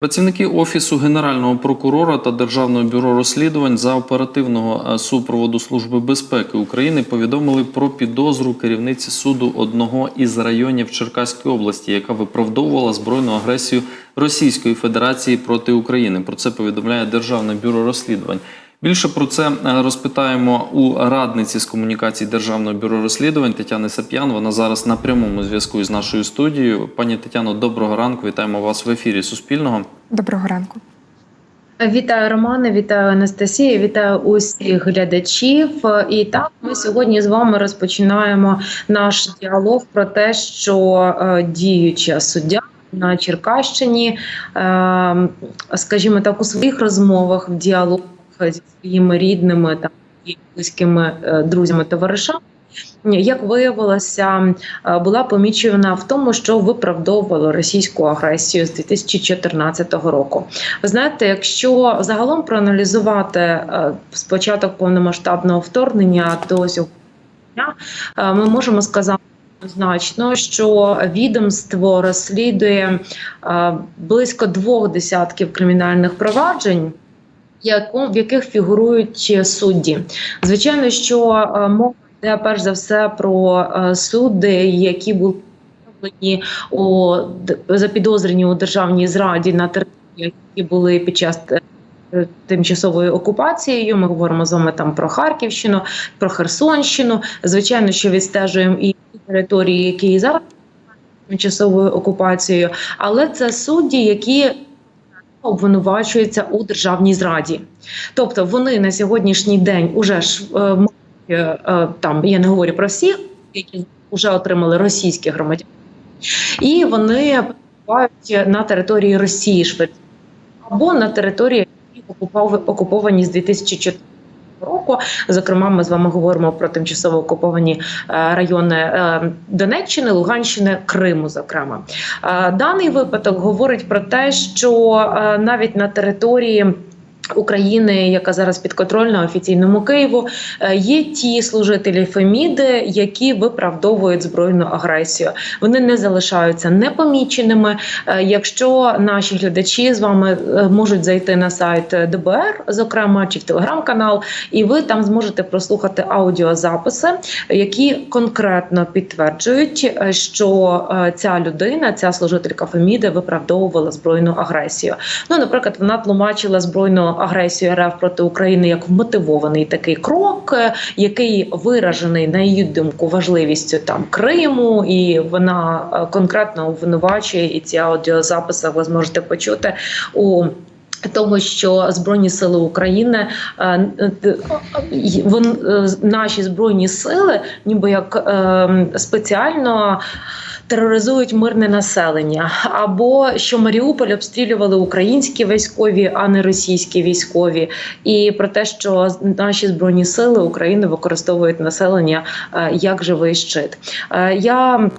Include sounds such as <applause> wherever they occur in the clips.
Працівники Офісу Генерального прокурора та Державного бюро розслідувань за оперативного е, супроводу Служби безпеки України повідомили про підозру керівниці суду одного із районів Черкаської області, яка виправдовувала збройну агресію Російської Федерації проти України. Про це повідомляє Державне бюро розслідувань. Більше про це е, розпитаємо у радниці з комунікацій Державного бюро розслідувань Тетяни Сап'ян. Вона зараз на прямому зв'язку із нашою студією. Пані Тетяно, доброго ранку. Вітаємо вас в ефірі Суспільного. Доброго ранку. Вітаю Романе, вітаю Анастасія, вітаю усіх глядачів. І так, ми сьогодні з вами розпочинаємо наш діалог про те, що е, діюча суддя на Черкащині, е, скажімо так, у своїх розмовах в діалогах зі своїми рідними та близькими е, друзями товаришами. Як виявилося, е, була помічена в тому, що виправдовувала російську агресію з 2014 року. Ви знаєте, якщо загалом проаналізувати е, спочаток повномасштабного вторгнення до сьогодні, е, ми можемо сказати. Значно, що відомство розслідує е, близько двох десятків кримінальних проваджень, в яких фігурують судді. Звичайно, що е, мова йде перш за все про е, суди, які були у запідозрені у державній зраді на територіях, які були під час е, тимчасовою окупацією. Ми говоримо з вами там про Харківщину, про Херсонщину. Звичайно, що відстежуємо і території, які зараз тимчасовою окупацією, але це судді, які обвинувачуються у державній зраді. Тобто вони на сьогоднішній день уже ж е, е, е, там, я не говорю про всіх, які вже отримали російські громадяни, і вони перебувають на території Росії швидко або на території, які окупов- окуповані з 2014 року. Зокрема, ми з вами говоримо про тимчасово окуповані е, райони е, Донеччини, Луганщини, Криму. Зокрема, Е, даний випадок говорить про те, що навіть на території. України, яка зараз підконтрольна офіційному Києву, е, є ті служителі Феміди, які виправдовують збройну агресію. Вони не залишаються непоміченими. Е, Якщо наші глядачі з вами е, можуть зайти на сайт ДБР, зокрема чи в телеграм-канал, і ви там зможете прослухати аудіозаписи, які конкретно підтверджують, що ця людина, ця служителька Феміди, виправдовувала збройну агресію. Ну, наприклад, вона тлумачила збройну агресію РФ проти України як вмотивований такий крок, е, який виражений на її думку важливістю там Криму, і вона е, конкретно обвинувачує і ці аудіозаписи ви зможете почути у. Тому що збройні сили України е, наші збройні сили, ніби як е, спеціально тероризують мирне населення, або що Маріуполь обстрілювали українські військові, а не російські військові, і про те, що наші збройні сили України використовують населення е, як живий щит. Е, Я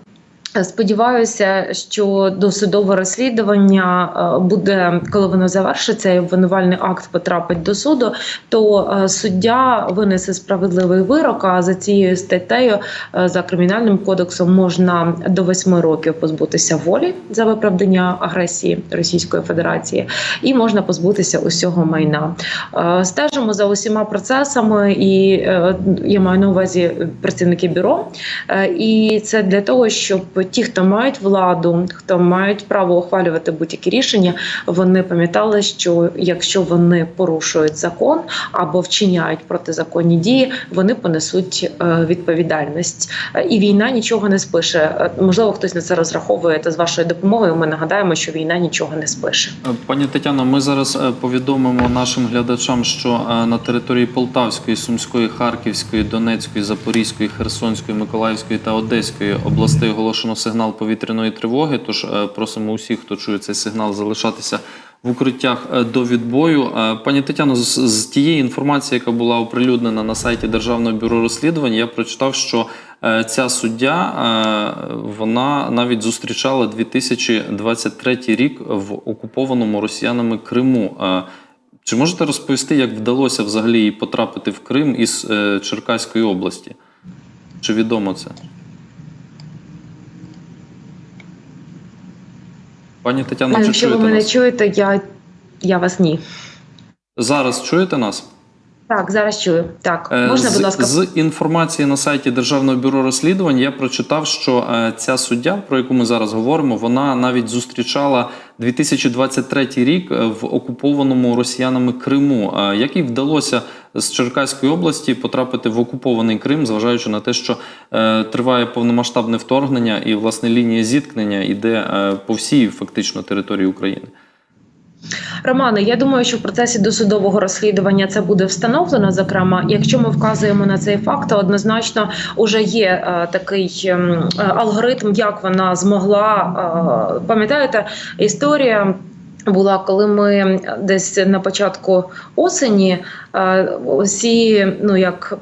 Сподіваюся, що досудове розслідування е, буде, коли воно завершиться, і обвинувальний акт потрапить до суду, то е, суддя винесе справедливий вирок. А за цією статтею е, за кримінальним кодексом можна до восьми років позбутися волі за виправдання агресії Російської Федерації, і можна позбутися усього майна. Стежимо за усіма процесами, і я маю на увазі працівники бюро. І це для того, щоб ті, хто мають владу, хто мають право ухвалювати будь-які рішення, вони пам'ятали, що якщо вони порушують закон або вчиняють протизаконні дії, вони понесуть е, відповідальність. І війна нічого не спише. Е, Можливо, хтось на це розраховує. Та з вашою допомогою ми нагадаємо, що війна нічого не спише. Е, Пані Тетяно, ми зараз повідомимо нашим глядачам, що на території Полтавської, Сумської, Харківської, Донецької, Запорізької, Херсонської, Миколаївської та Одеської областей оголошено сигнал повітряної тривоги. Тож е, просимо усіх, хто чує цей сигнал, залишатися в укриттях е, до відбою. Е, Пані Тетяно, з, тієї інформації, яка була оприлюднена на сайті Державного бюро розслідувань, я прочитав, що ця суддя вона навіть зустрічала 2023 рік в окупованому росіянами Криму. Чи можете розповісти, як вдалося взагалі потрапити в Крим із Черкаської області? Чи відомо це? Пані Тетяно, чи Якщо ви чуєте мене нас? чуєте, я, я вас ні. Зараз чуєте нас? Так, зараз чую. Так, Е, можна, будь ласка, з інформації на сайті Державного бюро розслідувань я прочитав, що е, ця суддя, про яку ми зараз говоримо, вона навіть зустрічала 2023 рік е, в окупованому росіянами Криму. Е, Як їй вдалося з Черкаської області потрапити в окупований Крим, зважаючи на те, що е, триває повномасштабне вторгнення, і власне лінія зіткнення йде е, по всій фактично території України. Романе, я думаю, що в процесі досудового розслідування це буде встановлено. Зокрема, якщо ми вказуємо на цей факт, то однозначно вже є е, такий ем, е, алгоритм, як вона змогла. Е, пам'ятаєте, історія. Була, коли ми десь на початку осені всі усі, ну як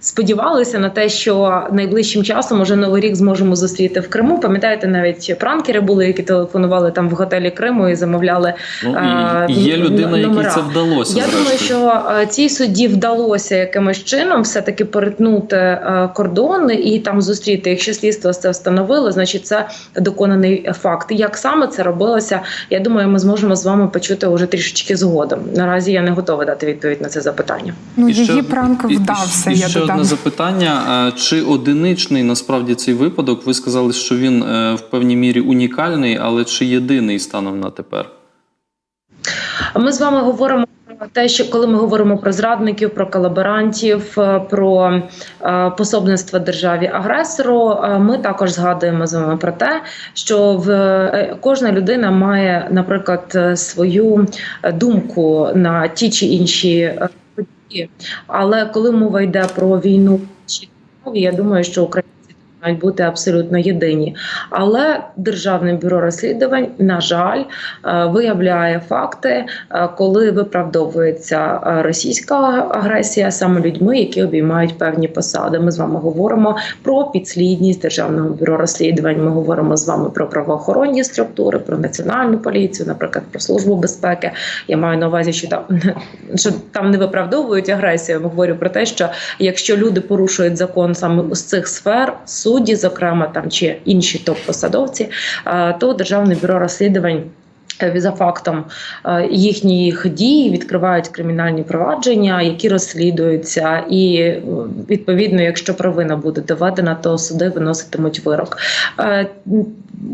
сподівалися на те, що найближчим часом уже новий рік зможемо зустріти в Криму. Пам'ятаєте, навіть пранкери були, які телефонували там в готелі Криму і замовляли Ну Е, і, і є людина, якій це вдалося. я зрештою. думаю, що е, цій судді вдалося якимось чином все таки перетнути е, кордон і там зустріти. Якщо слідство це встановило, значить це доконаний факт. Як саме це робилося? Я думаю, ми зможемо з вами почути вже трішечки згодом. Наразі я не готова дати відповідь на це запитання. Ну, І її од- пранк і- і- вдався. І, я ще. Одне запитання: чи одиничний насправді цей випадок? Ви сказали, що він е, в певній мірі унікальний, але чи єдиний станом на тепер? Ми з вами говоримо про те, що коли ми говоримо про зрадників, про колаборантів, е, про е, пособництво державі агресору, е, ми також згадуємо з вами про те, що в е, кожна людина має, наприклад, е, свою е, думку на ті чи інші е. Але коли мова йде про війну я думаю, що українці мають бути абсолютно єдині. Але Державне бюро розслідувань, на жаль, е, виявляє факти, е, коли виправдовується е, російська агресія саме людьми, які обіймають певні посади. Ми з вами говоримо про підслідність державного бюро розслідувань. Ми говоримо з вами про правоохоронні структури, про національну поліцію, наприклад, про службу безпеки. Я маю на увазі, що там <laughs> що там не виправдовують агресію. Я говорю про те, що якщо люди порушують закон саме з цих сфер, судді, зокрема там чи інші топ-посадовці, е, то державне бюро розслідувань. е, За фактом е, їхніх дій відкривають кримінальні провадження, які розслідуються, і відповідно, якщо провина буде доведена, то суди виноситимуть вирок.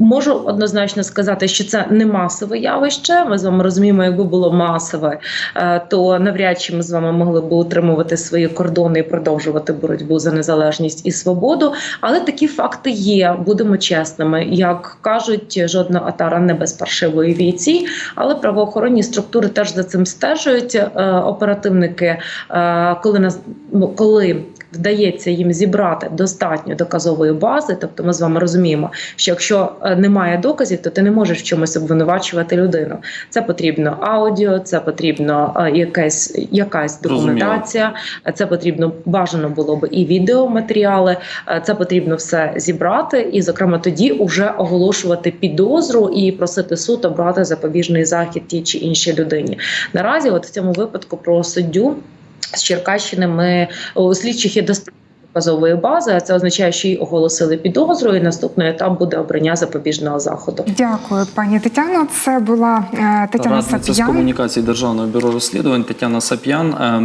Можу однозначно сказати, що це не масове явище. Ми з вами розуміємо, якби було масове, е, то навряд чи ми з вами могли б утримувати свої кордони і продовжувати боротьбу за незалежність і свободу. Але такі факти є. Будемо чесними. Як кажуть, жодна атара не без паршивої війці, але правоохоронні структури теж за цим стежують. Е, Оперативники, е, коли нас ну, коли вдається їм зібрати достатньо доказової бази, тобто ми з вами розуміємо, що якщо е, немає доказів, то ти не можеш в чомусь обвинувачувати людину. Це потрібно аудіо, це потрібно е, якась, якась документація, е, це потрібно бажано було би і відеоматеріали. е, Це потрібно все зібрати, і зокрема тоді уже оголошувати підозру і просити суд обрати запобіжний захід тій чи іншій людині. Наразі, от в цьому випадку, про суддю з Черкащини ми у слідчих є достатньо базової бази. а Це означає, що їй оголосили підозру, і наступний етап буде обрання запобіжного заходу. Дякую, пані Тетяно. Це була е, Тетяна Радниця з комунікації Державного бюро розслідувань Тетяна Сап'ян. Е,